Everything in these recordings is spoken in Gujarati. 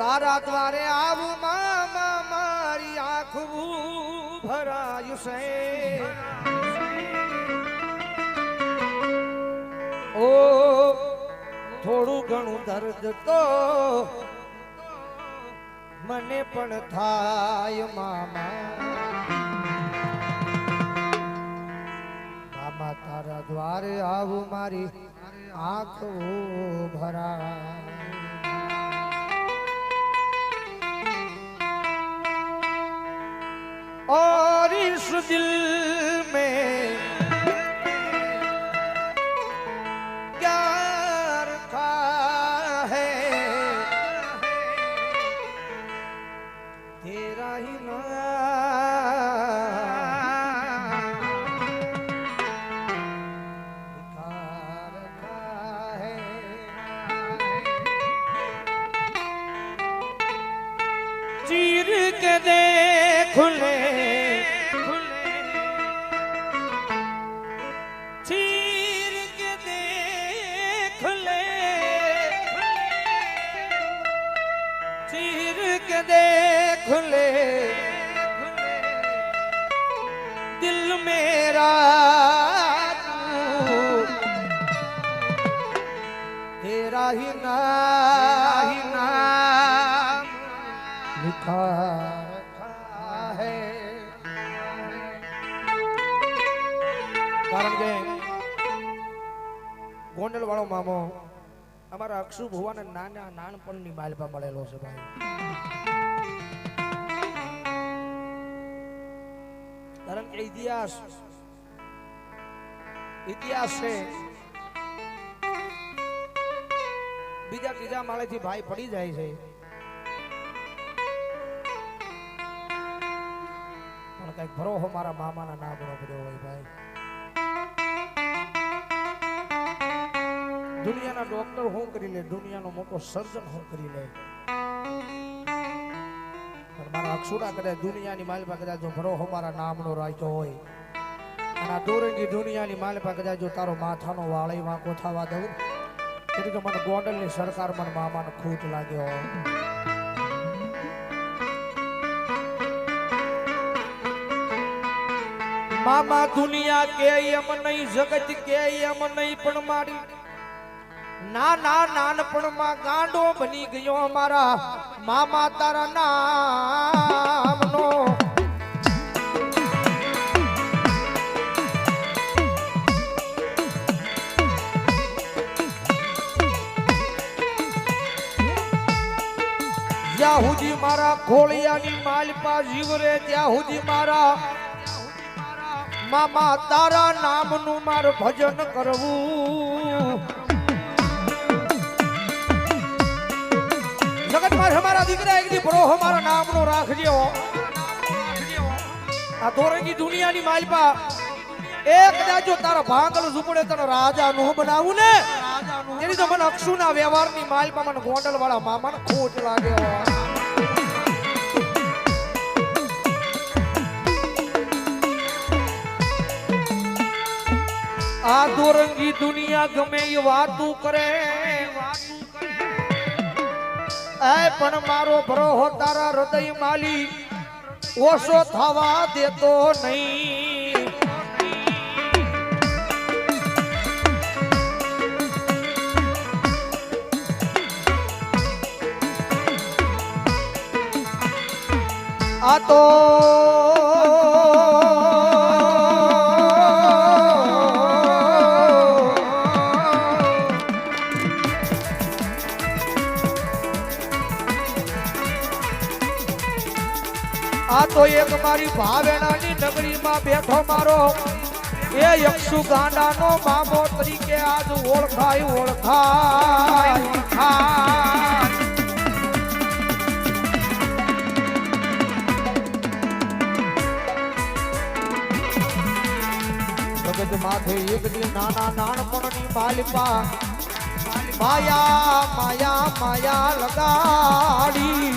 તારા દ્વારે આવું મામા મારી આખું ભરાયું છે. ઓ, થોડું ઘણું દર્દ તો મને પણ થાય મામા. મામા તારા દ્વારે આવું મારી આંખ ભરા और इस दिल मेरा तू तेरा ही नाम ही नाम लिखा रखा है કારણ કે ગોંડલ વાળો મામો અમારા અક્ષુ ભુવાને નાના નાનપણની માલપા મળેલો છે ભાઈ કારણ કે ઇતિહાસ ઇતિહાસ છે બીજા ત્રીજા માળેથી ભાઈ પડી જાય છે. પણ કંઈક ભરોહો મારા મામાના ના પડ્યો હોય ભાઈ. દુનિયાના ડોક્ટર શું કરી લે, દુનિયાનો મોટો સર્જન શું કરી લે. મારા અક્ષુડા કદાચ દુનિયાની માલ કદાચ જો ભરોહો મારા નામનો રાખ્યો હોય અને દોરંગી દુનિયાની માલપા કદાચ જો તારો માથાનો વાળી વાંકો થવા દઉં એટલે કે મને ગોંડલની સરકાર મને મામાનો ખૂટ લાગ્યો. મામા દુનિયા કે એમ નહીં, જગત કે એમ નહીં, પણ મારી ના ના, નાનપણમાં ગાંડો બની ગયો મારા મામા તારા નામનો મારા ખોળિયાની માલપા જીવરે ત્યાં સુધી મારા મામા તારા નામનું માર ભજન કરવું. જગતમાં અમારા દીકરા એક દી ભરો અમારા નામનો માલપા એક કદાચ જો તારા ભાંગલ ઝૂપડે તને રાજા નું બનાવું ને? મને અક્ષુના વ્યવહારની માલપા મને ગોંડલ વાળા મામાને ખોટ લાગ્યો આ દોરંગી દુનિયા ગમે એ વાતું કરે. એ, પણ મારો ભરોહો તારા હૃદય માલી ઓછો થવા દેતો નહીં. આ તો આ તો એક મારી ભાવેણાની નગરીમાં બેઠો મારો. એ યક્ષુ ગાંડાનો મામો તરીકે આજ ઓળખાય ઓળખાય ઓળખાય. જગત માથે એક દી નાના નાનપણની બાલપા માયા માયા માયા લગાડી.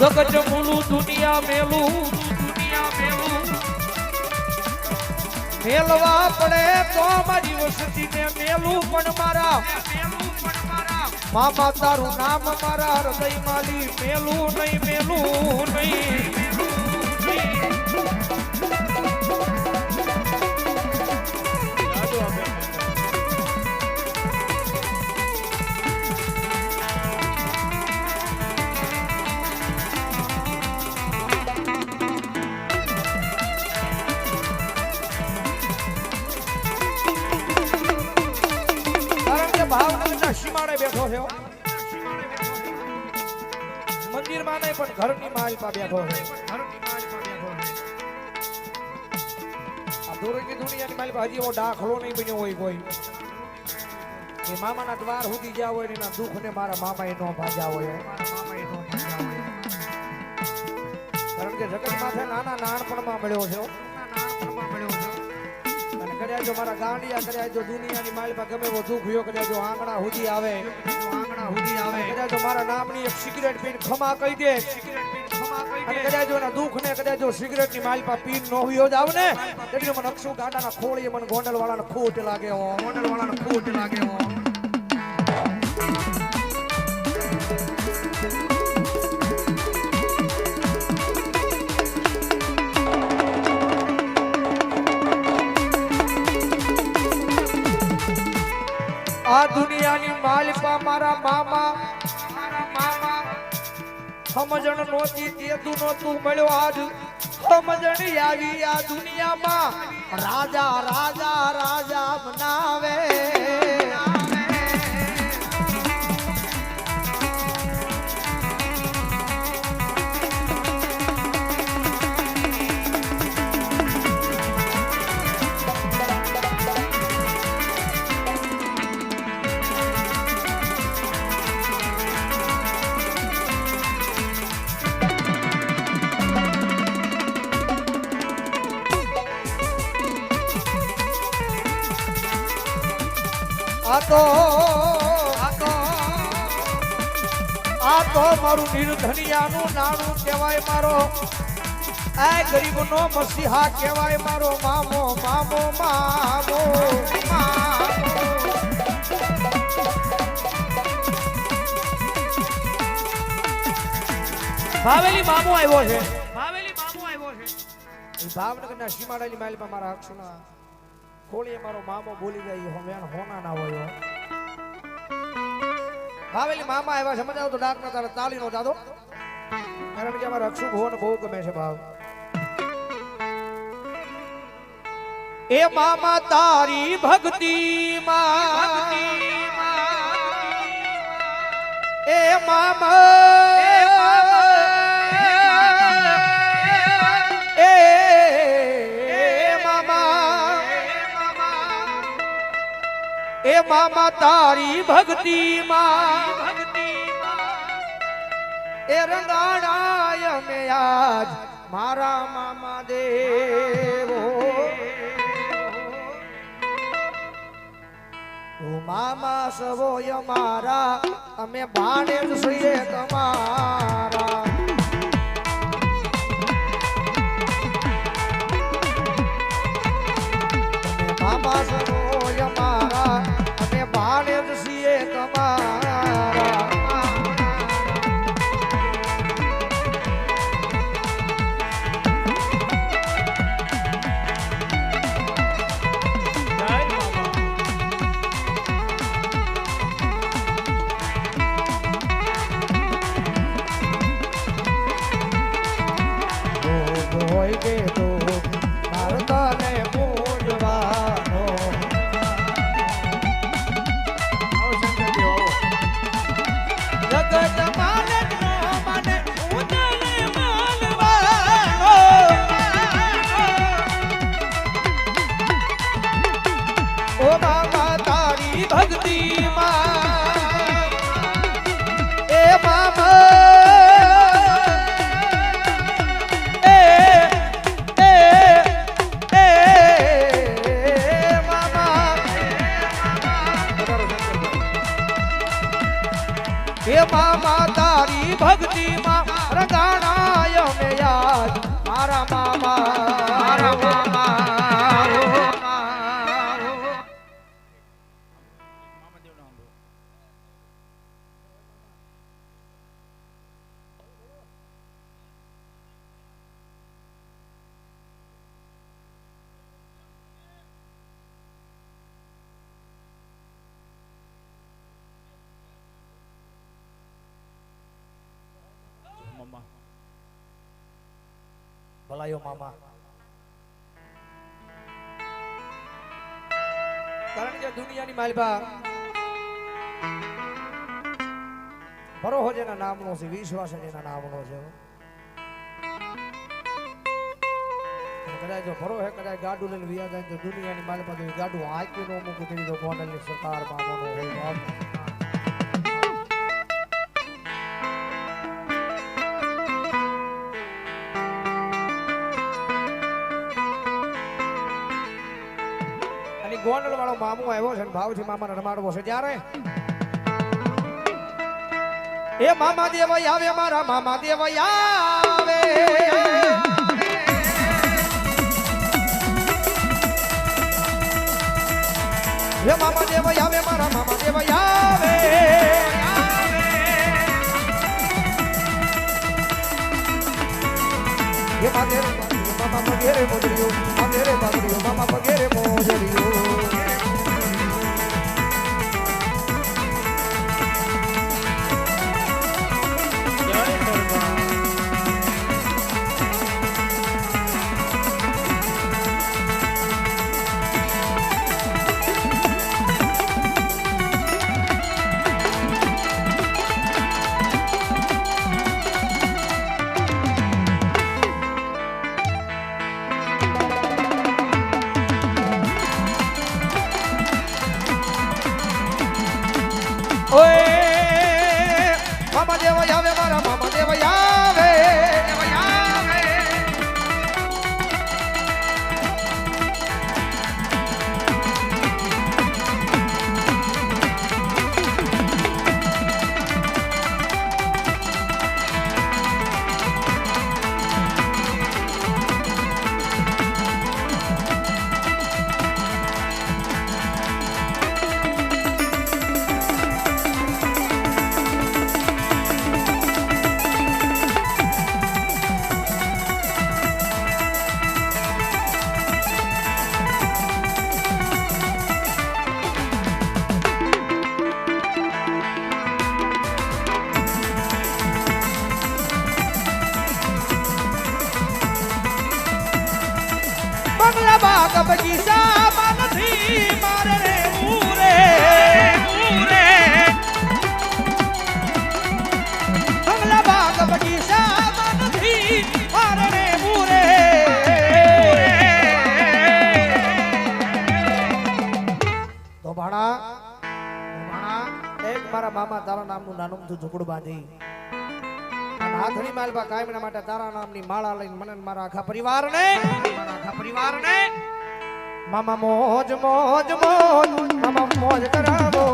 જગત મૂલું દુનિયા મેલું દુનિયા મેલું. મેલવા પડે તો મારી વસતીને મેલું પણ મારા. મામા તારું નામ મારા હૃદય માલી મેલું નહીં મેલું નહીં. મંદિરમાં માલ માલપા બેઠો છે. ઘરની માલપા બેઠો આ દોરંગી દુનિયાની માલપા હજી એવો દાખલો નહીં બન્યો હોય કોઈ. એ મામાના દ્વાર સુધી જ્યાં હોય એના એના દુઃખને મારા મામાએ નો ભાજ્યા હોય. મામાએ નો ભાજ્યા હોય કારણ કે જગત માથે નાના નાનપણમાં મળ્યો છે અને કદાચ જો મારા ગાંડિયા કદાચ જો દુનિયાની માલપા ગમે એવો દુઃખ કદાચ જો આંગણા સુધી આવે. સુધી આવે. કદાચ મારા નામની એક સિગરેટ પીને ખમા કહી દે. કદાચ એના દુઃખ ને કદાચ જો સિગરેટની માલપા પીન નો હોય જ આવ ને. એટલે મને અક્ષુ ગાડાના ખોળીએ મને ગોંડલ ખોટ લાગે હો. ગોંડલ વાળાને ખોટ લાગે હો. આ દુનિયાની માલિપા મારા મામા. મારા મામા. સમજણ નહોતી તેતું નહોતું, મળ્યો આજ. સમજણ આવી આ દુનિયામાં. રાજા રાજા રાજા બનાવે. આ આતો. આ તો મારું નિર્ધનિયાનું નાણું કહેવાય મારો. આ ગરીબનો મસીહા કહેવાય મારો. મામો મામો મામો ભાવેલી મામો. આવ્યો છે ભાવેલી મામો આવ્યો છે. ભાવનગરના સીમાડાની માલમાં મારા અક્ષુના ખોળીએ મારો મામો ભૂલી જાય હો હોના ના હોય ભાવેલી મામા આવ્યા છે, મજા આવતો તો ડાક ના તારે તાળી નો દાદો કારણ કે અમારે અક્ષુ ભુવન બહુ ગમે છે, ભાવ. એ મામા તારી ભક્તિ માં. એ મામા મામા તારી ભક્તિ માં. એ રંગાણાય મે આજ મારા મામા દેવો. મામા સવોય મારા, અમે ભાણે જ છીએ yeah. ભલાયો મામા કારણ કે દુનિયાની માલબા ભરોહો જેના નામનો છે, વિશ્વાસ જેના નામનો છે. કદાચ જો ભરો હે કદાચ ગાડું લઈને વિયા જાય તો દુનિયાની માલબા તો ગાડું આંક્યું નો મૂકું તેવી તો ગોંડલની સરકાર મામોનો હોય. અને ગોંડલ વાળો મામો આવ્યો છે ભાવથી મામાને રમાડવો છે. ત્યારે એ મામા દેવાય આવે, મારા મામા દેવાય આવે. હે મામા દેવાય આવે, મારા મામા દેવાય આવે. હે માતેરે મામા પગેરે મોજરીઓ માતેરે બાબરીઓ મામા દેવાય બાગ બગીચામાં નથી મારે રે ઉરે ઉરે બંગલા બાગ બગીચામાં નથી મારે રે ઉરે તો ભાણા એક મારા મામા તારા નામનું નાનું ઝૂંપડું બાંધી. હાથની માલબા કાયમના માટે તારા નામની માળા લઈને મને મારા આખા પરિવારને, મારા આખા પરિવારને મામા મોજ મોજ મોજ મામા મોજ કરાવો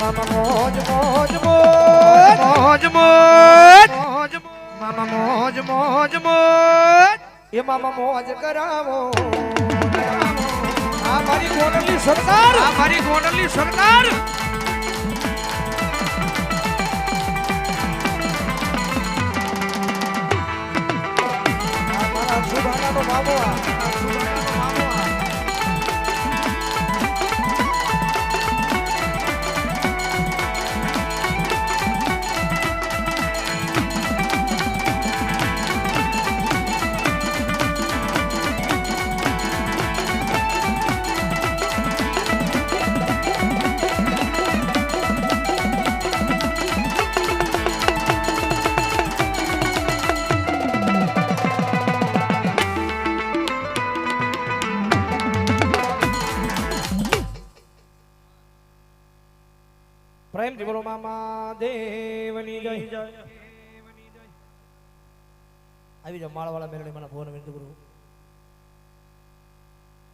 મામા મોજ મોજ મોજ મોજ મોજ. મામા મોજ મોજ મોજ. એ મામા મોજ કરાવો આ મારી ગોડલી સરકાર. આ મારી ગોંડલની સરકાર. જય આવી જાઓ માળવાળા મેળવી મને ફોન વિનંતી કરું